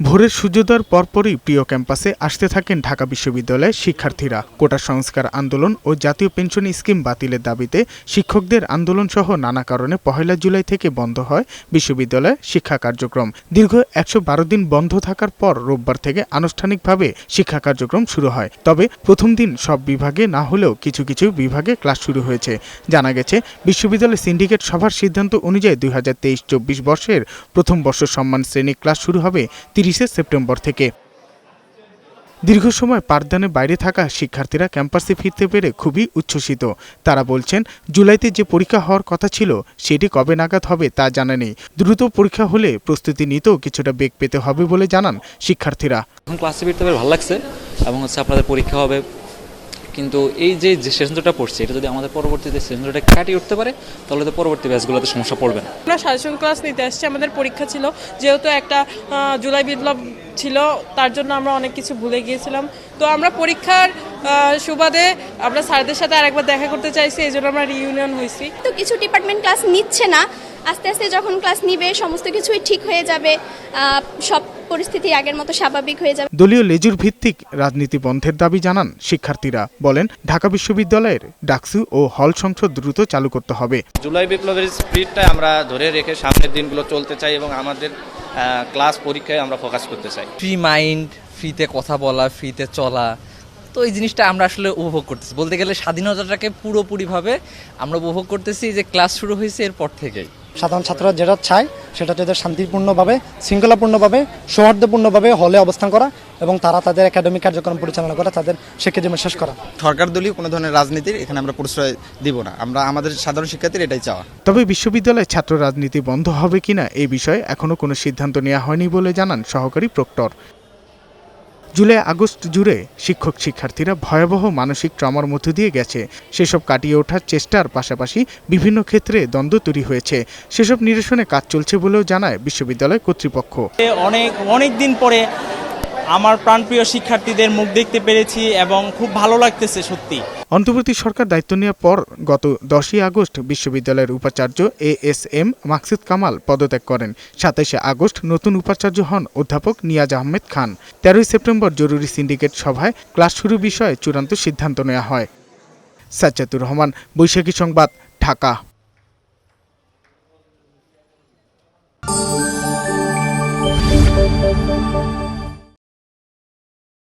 ভোরের সূর্যোদয়ের পরপরই প্রিয় ক্যাম্পাসে আসতে থাকেন ঢাকা বিশ্ববিদ্যালয়ের শিক্ষার্থীরা। কোটা সংস্কার আন্দোলন ও জাতীয় পেনশন স্কিম বাতিলের দাবিতে শিক্ষকদের আন্দোলন সহ নানা কারণে পহেলা জুলাই থেকে বন্ধ হয় বিশ্ববিদ্যালয়ের শিক্ষা কার্যক্রম। দীর্ঘ একশো বারো দিন বন্ধ থাকার পর রোববার থেকে আনুষ্ঠানিকভাবে শিক্ষা কার্যক্রম শুরু হয়। তবে প্রথম দিন সব বিভাগে না হলেও কিছু কিছু বিভাগে ক্লাস শুরু হয়েছে। জানা গেছে, বিশ্ববিদ্যালয় সিন্ডিকেট সভার সিদ্ধান্ত অনুযায়ী দুই হাজার তেইশ চব্বিশ বর্ষের প্রথম বর্ষ সম্মান শ্রেণি ক্লাস শুরু হবে তিরিশে সেপ্টেম্বর থেকে। দীর্ঘ সময় পাঠদানের বাইরে থাকা শিক্ষার্থীরা ক্যাম্পাসে ফিরতে পেরে খুবই উচ্ছ্বসিত। তারা বলছেন, জুলাইতে যে পরীক্ষা হওয়ার কথা ছিল, সেটি কবে নাগাদ হবে তা জানা নেই। দ্রুত পরীক্ষা হলে প্রস্তুতি নিতেও কিছুটা বেগ পেতে হবে বলে জানান শিক্ষার্থীরা। এখন ক্লাসে ফিরতে ভালো লাগছে এবং হচ্ছে আপনাদের পরীক্ষা হবে কিন্তু এই যে যে সেশনটা পড়ছে এটা যদি আমাদের পরবর্তীতে সেশনটা কাটিয়ে উঠতে পারে তাহলে তো পরবর্তী ব্যাচগুলোতে সমস্যা পড়বে না। আমরা সাজেশন ক্লাস নিতে আসছি আমাদের পরীক্ষা ছিল। যেহেতু একটা জুলাই বিপ্লব ছিল তার জন্য আমরা অনেক কিছু ভুলে গিয়েছিলাম। তো আমরা পরীক্ষার সুবাদে আমরা স্যারদের সাথে আরেকবার দেখা করতে চাইছি এই জন্য আমরা রিইউনিয়ন হয়েছি। তো কিছু ডিপার্টমেন্ট ক্লাস নিচ্ছে না। আস্তে আস্তে যখন ক্লাস নিবে সমস্ত কিছুই ঠিক হয়ে যাবে। সব পরিস্থিতি আগের মতো স্বাভাবিক হয়ে যাবে। দলীয় লেজুর ভিত্তিক রাজনীতি বন্ধের দাবি জানান শিক্ষার্থীরা। বলেন ঢাকা বিশ্ববিদ্যালয়ের ডাকসু ও হল সংসদ দ্রুত চালু করতে হবে। জুলাই বিপ্লবের স্পিডটা আমরা ধরে রেখে সামনের দিনগুলো চলতে চাই এবং আমাদের ক্লাস পরীক্ষায় আমরা ফোকাস করতে চাই। ফ্রি মাইন্ড ফ্রিতে কথা বলা ফ্রিতে চলা তো এই জিনিসটা আমরা আসলে উপভোগ করতেছি। বলতে গেলে স্বাধীনতাটাকে পুরোপুরিভাবে আমরা উপভোগ করতেছি যে ক্লাস শুরু হয়েছে এরপর থেকেই। সাধারণ ছাত্ররা যেটা চায় সেটা হচ্ছে তাদের শান্তিপূর্ণভাবে শৃঙ্খলাপূর্ণভাবে সৌহার্দ্যপূর্ণভাবে হলে অবস্থান করা এবং তারা তাদের একাডেমিক কার্যক্রম পরিচালনা করা তাদের শিক্ষাজীবন শেষ করা। সরকার দলীয় কোনো ধরনের রাজনীতির এখানে আমরা প্রশ্রয় দিব না। আমরা আমাদের সাধারণ শিক্ষার্থীর এটাই চাওয়া। তবে বিশ্ববিদ্যালয়ে ছাত্র রাজনীতি বন্ধ হবে কিনা এই বিষয়ে এখনও কোনো সিদ্ধান্ত নেওয়া হয়নি বলে জানান সহকারী প্রক্টর। জুলাই আগস্ট জুড়ে শিক্ষক শিক্ষার্থীরা ভয়াবহ মানসিক ট্রমার মধ্য দিয়ে গেছে। সেসব কাটিয়ে ওঠার চেষ্টার পাশাপাশি বিভিন্ন ক্ষেত্রে দ্বন্দ্ব তৈরি হয়েছে। সেসব নিরসনে কাজ চলছে বলেও জানায় বিশ্ববিদ্যালয় কর্তৃপক্ষ। অনেক অনেক দিন পরে আমার প্রাণপ্রিয় শিক্ষার্থীদের মুখ দেখতে পেরেছি এবং খুব ভালো লাগতেছে সত্যি। অন্তর্বর্তী সরকার দায়িত্ব নেওয়ার পর গত দশই আগস্ট বিশ্ববিদ্যালয়ের উপাচার্য A S M Maksud Kamal পদত্যাগ করেন। সাতাশে আগস্ট নতুন উপাচার্য হন অধ্যাপক নিয়াজ আহমেদ খান। তেরোই সেপ্টেম্বর জরুরি সিন্ডিকেট সভায় ক্লাস শুরু বিষয়ে চূড়ান্ত সিদ্ধান্ত নেওয়া হয়। সাজ্জাতুর রহমান, বৈশাখী সংবাদ, ঢাকা।